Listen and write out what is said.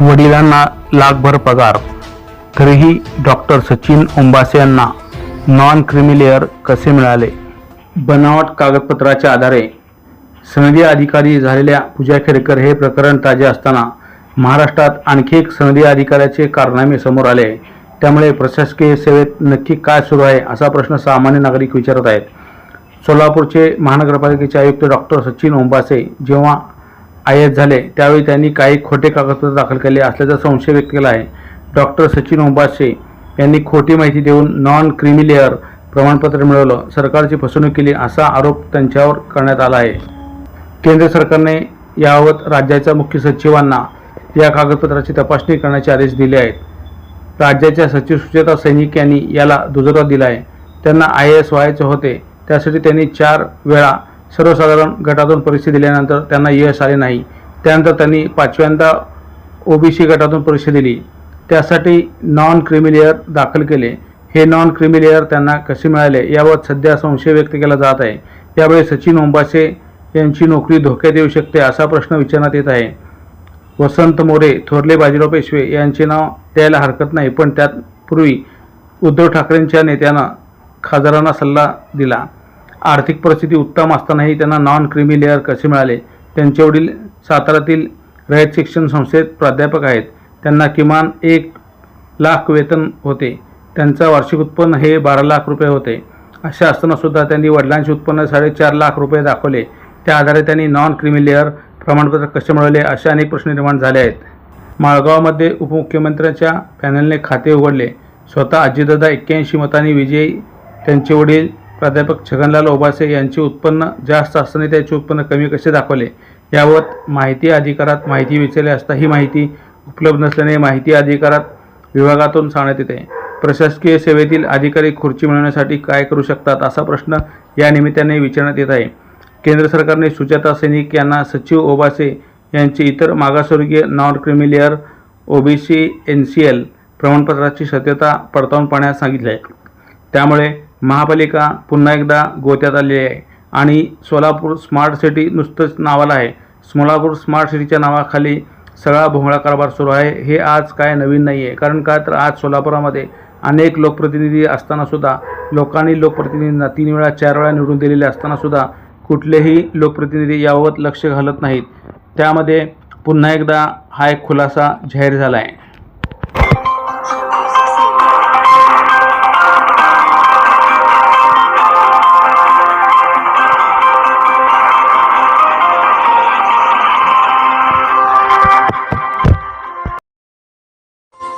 वडिलांना लाखभर पगार. तरीही डॉक्टर सचिन ओंबासे यांना नॉन क्रिमिलेअर कसे मिळाले? बनावट कागदपत्राच्या आधारे सनदी अधिकारी झालेल्या पूजा खेडकर हे प्रकरण ताजे असताना महाराष्ट्रात आणखी एक सनदी अधिकाऱ्याचे कारनामे समोर आले. त्यामुळे प्रशासकीय सेवेत नक्की काय सुरू आहे असा प्रश्न सामान्य नागरिक विचारत आहेत. सोलापूरचे महानगरपालिकेचे आयुक्त डॉक्टर सचिन ओंबासे जेव्हा आय एस झाले. त्यावेळी त्यांनी काही खोटे कागदपत्र दाखल केले असल्याचा संशय व्यक्त केला आहे. डॉक्टर सचिन ओंबासे यांनी खोटी माहिती देऊन नॉन क्रिमिलेअर प्रमाणपत्र मिळवलं. सरकारची फसवणूक केली असा आरोप त्यांच्यावर करण्यात आला आहे. केंद्र सरकारने याबाबत राज्याच्या मुख्य सचिवांना या कागदपत्राची तपासणी करण्याचे आदेश दिले आहेत. राज्याच्या सचिव सुचेता सैनिक यांनी याला दुजोरा दिला आहे त्यांना आय एस व्हायचे होते. त्यासाठी त्यांनी चार वेळा सर्वसाधारण गटातून परीक्षा दिल्यानंतर त्यांना यश आले नाही. त्यानंतर त्यांनी पाचव्यांदा ओबीसी गटातून परीक्षा दिली. त्यासाठी नॉन क्रिमिलेअर दाखल केले. हे नॉन क्रिमिलेअर त्यांना कसे मिळाले याबाबत सध्या संशय व्यक्त केला जात आहे. त्यामुळे सचिन ओंबासे यांची नोकरी धोक्यात येऊ शकते असा प्रश्न विचारण्यात येत आहे. वसंत मोरे थोरले बाजीराव पेशवे यांचे नाव द्यायला हरकत नाही पण त्यात पूर्वी उद्धव ठाकरेंच्या नेत्यानं खासदारांना सल्ला दिला. आर्थिक परिस्थिती उत्तम असतानाही त्यांना नॉन क्रिमी लेअर कसे मिळाले? त्यांचे वडील सातारातील रयत शिक्षण संस्थेत प्राध्यापक आहेत. त्यांना किमान एक लाख वेतन होते. त्यांचं वार्षिक उत्पन्न हे बारा लाख रुपये होते. असे असतानासुद्धा त्यांनी वडिलांचे उत्पन्न साडेचार लाख रुपये दाखवले. त्या आधारे त्यांनी नॉन क्रिमी लेअर प्रमाणपत्र कसे मिळवले असे अनेक प्रश्न निर्माण झाले आहेत. माळगावमध्ये उपमुख्यमंत्र्यांच्या पॅनलने खाते उघडले. स्वतः अजितदादा एक्क्याऐंशी मतांनी विजयी त्यांचे वडील प्राध्यापक छगनलाल ओबासे यांचे उत्पन्न जास्त असताना त्याचे उत्पन्न कमी कसे दाखवले याबाबत माहिती अधिकारात माहिती विचारली असता ही माहिती उपलब्ध नसल्याने माहिती अधिकारात विभागातून सांगण्यात येते. प्रशासकीय सेवेतील अधिकारी खुर्ची मिळवण्यासाठी काय करू शकतात असा प्रश्न या निमित्ताने विचारण्यात येत आहे. केंद्र सरकारने सुजाता सैनिक यांना सचिव ओबासे यांचे इतर मागासवर्गीय non creamy layer OBC N C L प्रमाणपत्राची सत्यता पडताळून पाहण्यास सांगितले आहे. त्यामुळे महापालिका पुन्हा एकदा गोत्यात आलेली आहे. आणि सोलापूर स्मार्ट सिटी नुसतंच नावाला आहे. सोलापूर स्मार्ट सिटीच्या नावाखाली सगळा भोंगळा कारभार सुरू आहे. हे आज काय नवीन नाही आहे कारण का तर आज सोलापुरामध्ये अनेक लोकप्रतिनिधी असतानासुद्धा लोकांनी लोकप्रतिनिधींना तीन वेळा चार वेळा निवडून दिलेले असतानासुद्धा कुठलेही लोकप्रतिनिधी याबाबत लक्ष घालत नाहीत. त्यामध्ये पुन्हा एकदा हा एक खुलासा जाहीर झाला आहे